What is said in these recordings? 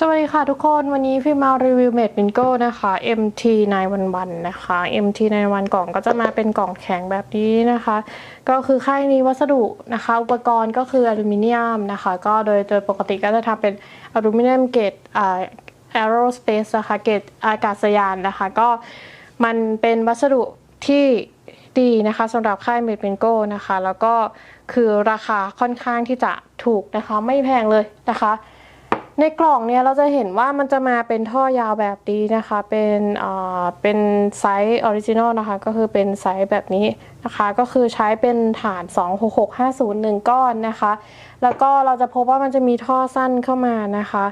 สวัสดีค่ะทุกคนวันนี้พี่มารีวิวเมดมินโก้นะคะ MT 911 นะคะ MT 911 กล่องก็จะมาเป็นกล่องแข็งแบบนี้นะคะ ก็คือค่ายนี้วัสดุนะคะ อุปกรณ์ก็คืออลูมิเนียมนะคะ ก็โดยโดยปกติก็จะทำเป็นอลูมิเนียมเกรดอ่า aerospace นะคะเกรดอากาศยานนะคะ ก็มันเป็นวัสดุที่ดีนะคะสำหรับค่ายเมดมินโก้นะคะ แล้วก็คือราคาค่อนข้างที่จะถูกนะคะ ไม่แพงเลยนะคะ ในกล่องเนี่ยเราจะเห็นว่ามันจะมาเป็นท่อยาวแบบนี้นะคะ เป็นอ่าเป็นไซส์ออริจินอลนะคะ ก็คือเป็นไซส์แบบนี้นะคะ ก็คือใช้เป็นฐาน 26650ก้อนนะคะ แล้วก็เราจะพบว่ามันจะมีท่อสั้นเข้ามานะคะ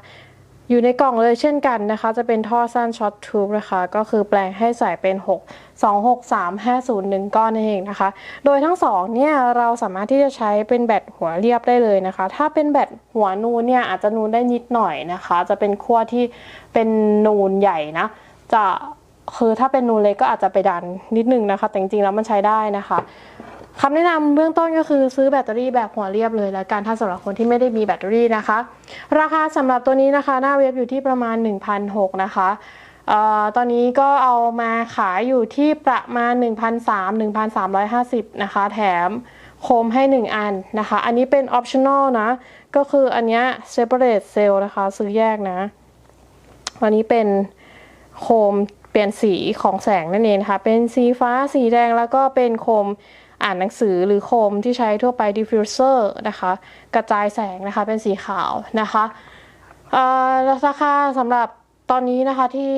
อยู่ในกล่องเลยเช่นกันนะคะ จะเป็นท่อสั้นช็อตทูบนะคะ ก็คือแปลงให้ใส่เป็น 6 2 6 3 5 0 1 ก้อนนั่นเองนะคะ โดยทั้งสองเนี่ยเราสามารถที่จะใช้เป็นแบตหัวเรียบได้เลยนะคะ ถ้าเป็นแบตหัวนูนเนี่ยอาจจะนูนได้นิดหน่อยนะคะ จะเป็นขั้วที่เป็นนูนใหญ่นะ จะคือถ้าเป็นนูนเล็กก็อาจจะไปดันนิดนึงนะคะ แต่จริงๆแล้วมันใช้ได้นะคะ คำแนะนำเบื้องต้นก็คือซื้อแบตเตอรี่แบบหัวเรียบเลยแล้วกันถ้าสำหรับคนที่ไม่ได้มีแบตเตอรี่นะคะ ราคาสำหรับตัวนี้นะคะ หน้าเว็บอยู่ที่ประมาณ1,600นะคะออตอนนี้ก็เอามาขายอยู่ที่ประมาณ 1,300 1,350นะคะ แถมโคมให้ 1 อันนะคะ อันนี้เป็น optional นะ ก็คืออันเนี้ย separate cell นะคะ ซื้อแยกนะอันนี้เป็นโคมเปลี่ยนสีของแสงนั่นเองนะคะเป็นสีฟ้าสีแดงแล้วก็เป็นโคม อ่านหนังสือหรือโคมที่ใช้ทั่วไป diffuser นะคะกระจายแสงนะคะเป็นสีขาวนะคะราคาสำหรับตอนนี้นะคะที่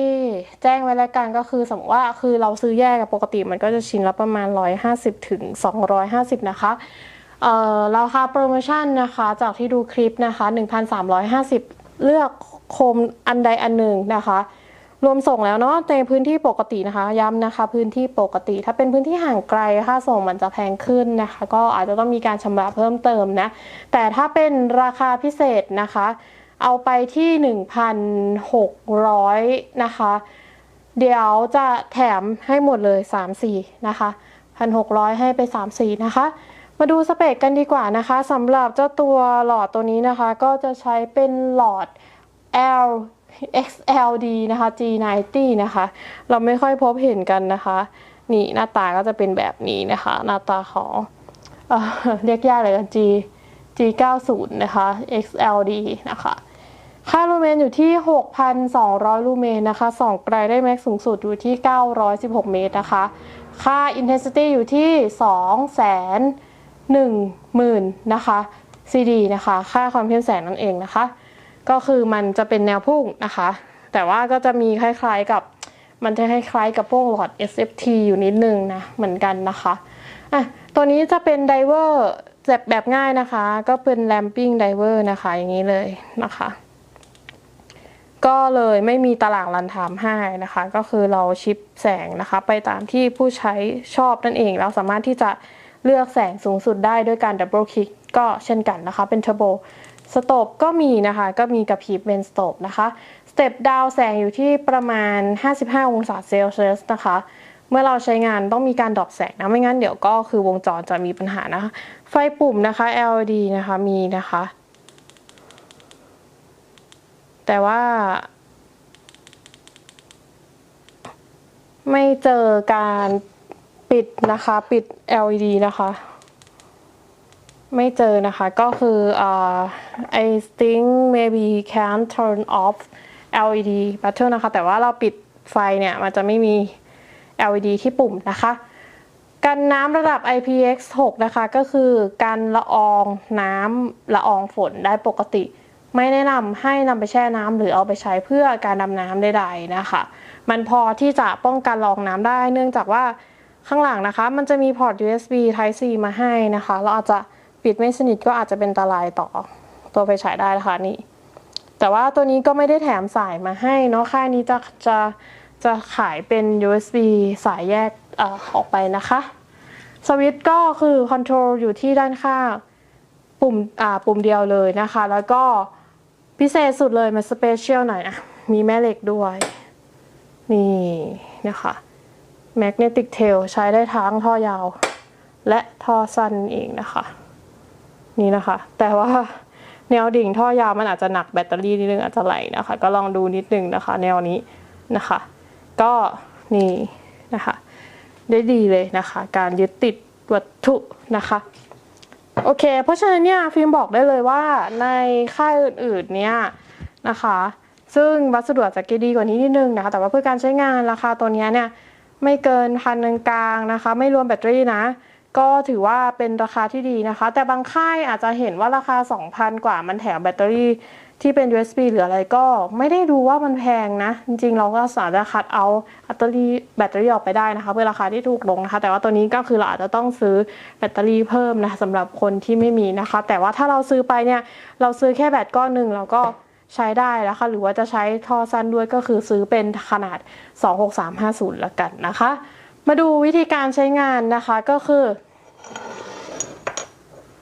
แจ้งไว้แล้วกันก็คือสมมติว่าคือเราซื้อแยกกับปกติมันก็จะชิ้นละประมาณ 150ถึง250 นะคะเราคาโปรโมชั่นนะคะจากที่ดูคลิปนะคะ 1,350 เลือกโคมอันใดอันหนึ่งนะคะ รวมส่งแล้วเนาะในพื้นที่ปกตินะคะ ย้ำนะคะ พื้นที่ปกติ ถ้าเป็นพื้นที่ห่างไกลค่าส่งมันจะแพงขึ้นนะคะ ก็อาจจะต้องมีการชำระเพิ่มเติมนะ แต่ถ้าเป็นราคาพิเศษนะคะ เอาไปที่ 1,600 นะคะ เดี๋ยวจะแถมให้หมดเลย 3-4 นะคะ1,600 ให้ไป 3-4 นะคะมาดูสเปคกันดีกว่านะคะสำหรับเจ้าตัวหลอดตัวนี้นะคะ ก็จะใช้เป็นหลอด L XLD นะคะ G90 นะคะ เราไม่ค่อยพบเห็นกันนะคะ นี่หน้าตาก็จะเป็นแบบนี้นะคะ หน้าตาของเอเรียกยากเลยกัน G G90 นะคะ XLD นะคะค่าลูเมนอยู่ที่ 6,200 ลูเมนนะคะสองไกลได้แม็กสูงสุดอยู่ที่ 916 เมตรนะคะ ค่า intensity อยู่ที่ 210,000 นะคะ CD นะคะ ค่าความเข้มแสงนั่นเองนะคะ ก็คือมันจะเป็นแนวพุ่งนะคะ แต่ว่าก็จะมีคล้ายๆกับมันจะคล้ายๆกับพวกหลอด SFT อยู่นิดนึงนะเหมือนกันนะคะอะตัวนี้จะเป็นไดเวอร์แบบแบบง่ายนะคะ ก็เป็น lamping diver นะคะอย่างนี้เลยนะคะ ก็เลยไม่มีตารางรันไทม์ให้นะคะ ก็คือเราชิปแสงนะคะ ไปตามที่ผู้ใช้ชอบนั่นเอง เราสามารถที่จะเลือกแสงสูงสุดได้ด้วยการดับเบิลคลิกก็เช่นกันนะคะ เป็นเทอร์โบ สโตปก็มีนะคะ ก็มีกระพริบเป็นสโตปนะคะสเต็ปดาวแสงอยู่ที่ประมาณ 55 องศาเซลเซียสนะคะ เมื่อเราใช้งานต้องมีการดรอปแสงนะ ไม่งั้นเดี๋ยวก็คือวงจรจะมีปัญหานะคะ ไฟปุ่มนะคะ LED นะคะมีนะคะ แต่ว่าไม่เจอการปิดนะคะ ปิด LED นะคะ ไม่เจอนะคะ ก็คืออ่า I think maybe can turn off LED button นะคะ แต่ว่าเราปิดไฟเนี่ย มันจะไม่มี LED ที่ปุ่มนะคะ กันน้ำระดับ IPX6 นะคะ ก็คือการละอองน้ำละอองฝนได้ปกติ ไม่แนะนำให้นำไปแช่น้ำหรือเอาไปใช้เพื่อการดำน้ำใดๆนะคะ มันพอที่จะป้องกันละอองน้ำได้ เนื่องจากว่าข้างหลังนะคะ มันจะมีพอร์ต USB Type C มาให้นะคะ เราอาจจะ ปิดไม่สนิทก็อาจจะเป็นอันตรายต่อตัวไฟฉายได้นะคะนี่ แต่ว่าตัวนี้ก็ไม่ได้แถมสายมาให้เนาะค่ายนี้จะจะจะขายเป็น USB สายแยกอออกไปนะคะสวิตช์ก็คือคอนโทรลอยู่ที่ด้านข้างปุ่มอ่าปุ่มเดียวเลยนะคะ แล้วก็พิเศษสุดเลยมันสเปเชียลหน่อยนะมีแม่เหล็กด้วย นี่นะคะ Magnetic Tail ใช้ได้ทั้งท่อยาว และท่อสั้นเองนะคะ นี่นะคะ แต่ว่าแนวดิ่งท่อยาวมันอาจจะหนักแบตเตอรี่นิดนึงอาจจะไหลนะคะ ก็ลองดูนิดนึงนะคะ แนวนี้นะคะ ก็นี่นะคะ ได้ดีเลยนะคะ การยึดติดวัตถุนะคะโอเค เพราะฉะนั้นเนี่ยฟิล์มบอกได้เลยว่าในค่ายอื่นๆเนี่ยนะคะ ซึ่งวัสดุอาจจะดีกว่านี้นิดนึงนะคะ แต่ว่าเพื่อการใช้งานราคาตัวเนี้ยเนี่ยไม่เกินพันหนึ่งกลางนะคะ ไม่รวมแบตเตอรี่นะ ก็ถือว่าเป็นราคาที่ดีนะคะ แต่บางค่ายอาจจะเห็นว่าราคา 2,000 กว่ามันแถมแบตเตอรี่ที่เป็น USB หรืออะไรก็ไม่ได้ดูว่ามันแพงนะ จริงๆ เราก็สามารถคัดเอาแบตเตอรี่แบตเตอรี่ออกไปได้นะคะเพื่อราคาที่ถูกลงนะคะ แต่ว่าตัวนี้ก็คือเราอาจจะต้องซื้อแบตเตอรี่เพิ่มนะคะสำหรับคนที่ไม่มีนะคะ แต่ว่าถ้าเราซื้อไปเนี่ยเราซื้อแค่แบตก้อนหนึ่งเราก็ใช้ได้แล้วค่ะหรือว่าจะใช้ท่อสั้นด้วยก็คือซื้อเป็นขนาด 26350ละกันนะคะ มาดูวิธีการใช้งานนะคะก็คือ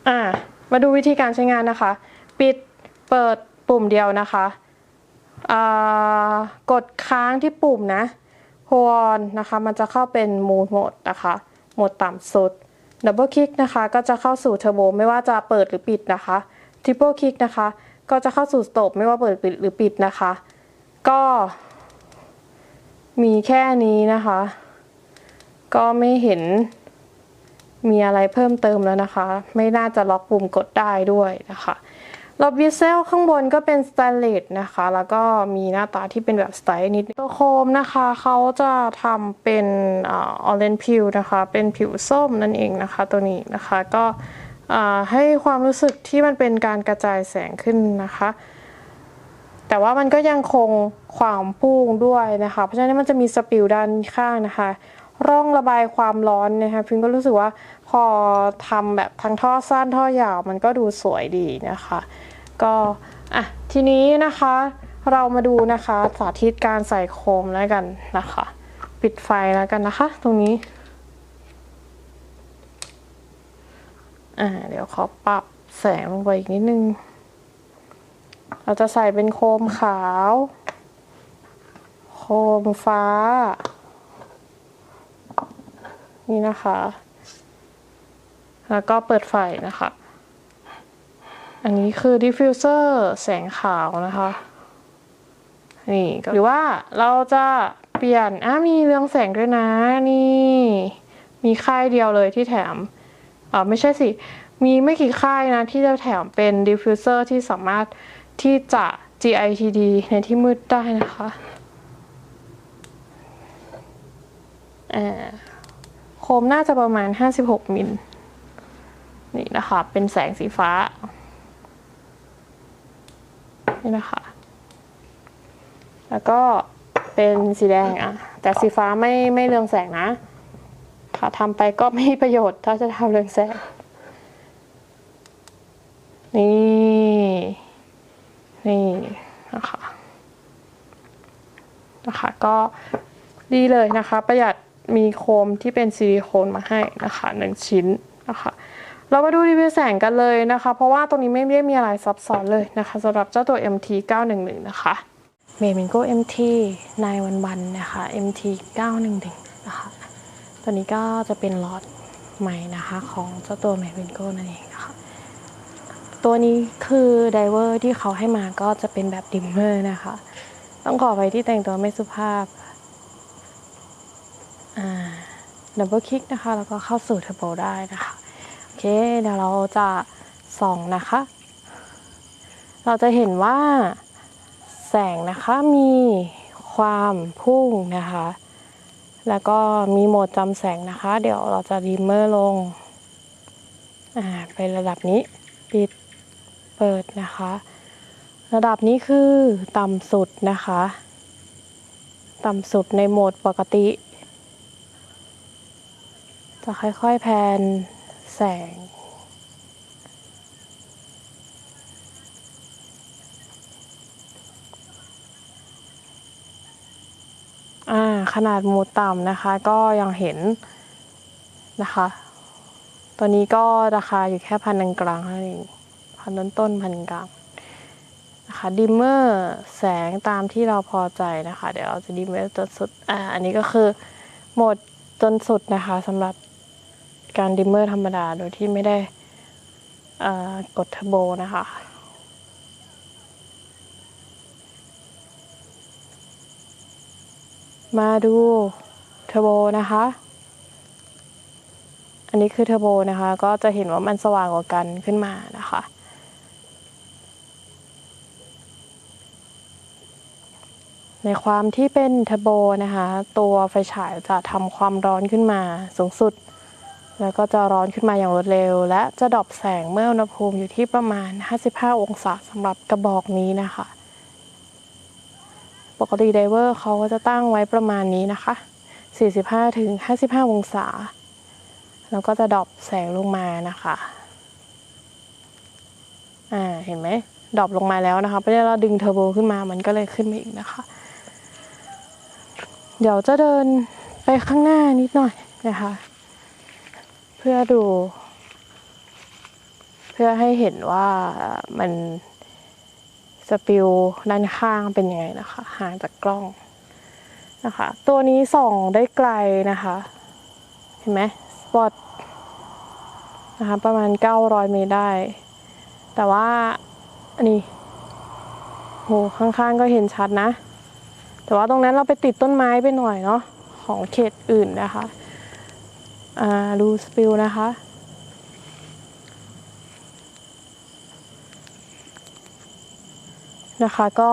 อ่ามาดูวิธีการใช้งานนะคะ ปิดเปิดปุ่มเดียวนะคะกดค้างที่ปุ่มนะโฮอนนะคะ มันจะเข้าเป็นมูดโหมดนะคะโหมดต่ำสุดดับเบิลคลิกนะคะก็จะเข้าสู่เทอร์โบไม่ว่าจะเปิดหรือปิดนะคะทริปเปิลคลิกนะคะ ก็จะเข้าสู่สโตปไม่ว่าเปิดปิดหรือปิดนะคะ ก็มีแค่นี้นะคะ ก็ไม่เห็นมีอะไรเพิ่มเติมแล้วนะคะ ไม่น่าจะล็อกปุ่มกดได้ด้วยนะคะรอบวิเซลข้างบนก็เป็นสแตนเลสนะคะ แล้วก็มีหน้าตาที่เป็นแบบสไตล์นิดตัวโคมนะคะเขาจะทำเป็นออเรนพิวนะคะ เป็นผิวส้มนั่นเองนะคะ ตัวนี้นะคะก็ให้ความรู้สึกที่มันเป็นการกระจายแสงขึ้นนะคะ แต่ว่ามันก็ยังคงความพุ่งด้วยนะคะ เพราะฉะนั้นมันจะมีสปิลด้านข้างนะคะ ร่องระบายความร้อนนะคะพิมก็รู้สึกว่าพอทำแบบทั้งท่อสั้นท่อยาวมันก็ดูสวยดีนะคะ ก็อะทีนี้นะคะเรามาดูนะคะสาธิตการใส่โคมแล้วกันนะคะ ปิดไฟแล้วกันนะคะ ตรงนี้อ่าเดี๋ยวขอปรับแสงลงไปอีกนิดนึง เราจะใส่เป็นโคมขาว โคมฟ้า นี่นะคะ แล้วก็เปิดไฟนะคะ อันนี้คือดิฟฟิวเซอร์แสงขาวนะคะ นี่หรือว่าเราจะเปลี่ยนอะมีเรืองแสงด้วยนะ นี่ มีค่ายเดียวเลยที่แถมอ่าไม่ใช่สิ มีไม่กี่ค่ายนะ ที่จะแถมเป็นดิฟฟิวเซอร์ที่สามารถที่จะ GITD ในที่มืดได้นะคะอ่า คมน่าจะประมาณ 56 มิล นี่นะคะ เป็นแสงสีฟ้า นี่นะคะ แล้วก็เป็นสีแดงอะแต่สีฟ้าไม่ไม่เรืองแสงนะ ค่ะทำไปก็ไม่มีประโยชน์ถ้าจะทำเรืองแสง นี่ นี่นะคะ นะคะก็ดีเลยนะคะ ประหยัด มีโคมที่เป็นซิลิโคนมาให้นะคะหนึ่งชิ้นนะคะเรามาดูรีวิวแสงกันเลยนะคะ เพราะว่าตรงนี้ไม่ได้มีอะไรซับซ้อนเลยนะคะสำหรับเจ้าตัว MT 911 นะคะเมมิงโก้ MT นายวันวันนะคะ MT 911 นะคะตัวนี้ก็จะเป็นหลอดใหม่นะคะของเจ้าตัวเมมิงโก้นั่นเองนะคะตัวนี้คือไดเวอร์ที่เขาให้มาก็จะเป็นแบบดิมเมอร์นะคะ ต้องขอไปที่แต่งตัวไม่สุภาพ ดับเบิลคลิกนะคะ แล้วก็เข้าสู่เทอร์โบได้นะคะ โอเค เดี๋ยวเราจะส่องนะคะ เราจะเห็นว่าแสงนะคะมีความพุ่งนะคะ แล้วก็มีโหมดจำแสงนะคะ เดี๋ยวเราจะดิมเมอร์ลงอ่าไประดับนี้ปิดเปิดนะคะ ระดับนี้คือต่ำสุดนะคะ ต่ำสุดในโหมดปกติ จะค่อยๆแพนแสง อ่า ขนาดมูต่ำนะคะ ก็ยังเห็นนะคะ ตัวนี้ก็ราคาอยู่แค่พันหนึ่งกลางเท่านั้นเองพันต้นต้นพันกลางนะคะดิมเมอร์แสงตามที่เราพอใจนะคะ เดี๋ยวเราจะดิมเมอร์จนสุด อ่า อันนี้ก็คือโหมดจนสุดนะคะสำหรับ การดิมเมอร์ธรรมดาโดยที่ไม่ได้กดเทอร์โบนะคะมาดูเทอร์โบนะคะ อันนี้คือเทอร์โบนะคะ ก็จะเห็นว่ามันสว่างกว่ากันขึ้นมานะคะ ในความที่เป็นเทอร์โบนะคะ ตัวไฟฉายจะทำความร้อนขึ้นมาสูงสุด แล้วก็จะร้อนขึ้นมาอย่างรวดเร็ว และจะดรอปแสงเมื่ออุณหภูมิอยู่ที่ประมาณ 55 องศาสำหรับกระบอกนี้นะคะ ปกติไดเวอร์เขาก็จะตั้งไว้ประมาณนี้นะคะ 45 ถึง 55 องศา แล้วก็จะดรอปแสงลงมานะคะ อ่า เห็นไหมดรอปลงมาแล้วนะคะ เพราะนั้เราดึงเทอร์โบขึ้นมา มันก็เลยขึ้นมาอีกนะคะ เดี๋ยวจะเดินไปข้างหน้านิดหน่อยนะคะ พื่อดู เพื่อให้เห็นว่ามันสปิลด้านข้างเป็นยังไงนะคะห่างจากกล้องนะคะ ตัวนี้ส่องได้ไกลนะคะ เห็นไหมสปอตนะคะประมาณ 900 เมตรได้ แต่ว่าอันนี้โหข้างๆก็เห็นชัดนะ แต่ว่าตรงนั้นเราไปติดต้นไม้ไปหน่อยเนาะของเขตอื่นนะคะ ดูสปิลนะคะ นะคะก็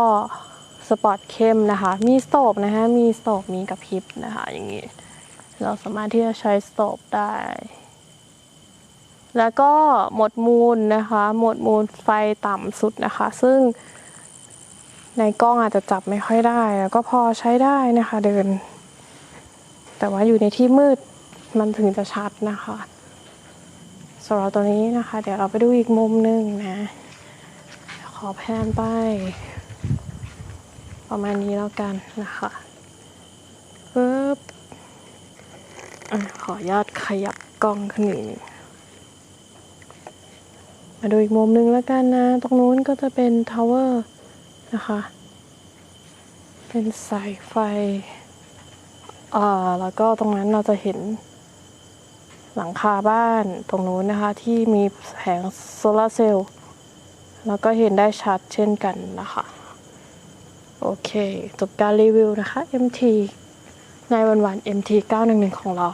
สปอตเข้มนะคะ มีสโตบนะคะมีสโตบมีกระพริบนะคะ อย่างนี้ เราสามารถที่จะใช้สโตบได้ แล้วก็หมดมูลนะคะ หมดมูลไฟต่ำสุดนะคะ ซึ่งในกล้องอาจจะจับไม่ค่อยได้ แล้วก็พอใช้ได้นะคะเดิน แต่ว่าอยู่ในที่มืด มันถึงจะชัดนะคะสำหรับตัวนี้นะคะ เดี๋ยวเราไปดูอีกมุมหนึ่งนะ ขอแพนไป ประมาณนี้แล้วกันนะคะปึ๊บขออนุญาตขยับกล้องขึ้นอีกนิดมาดูอีกมุมหนึ่งแล้วกันนะ ตรงนู้นก็จะเป็นทาวเวอร์นะคะ เป็นสายไฟอ่าแล้วก็ตรงนั้นเราจะเห็น หลังคาบ้านตรงนู้นนะคะ ที่มีแผงโซลาร์เซลล์แล้วก็เห็นได้ชัดเช่นกันนะคะ โอเค จบการรีวิวนะคะ MT ในวันวัน MT 911 ของเรา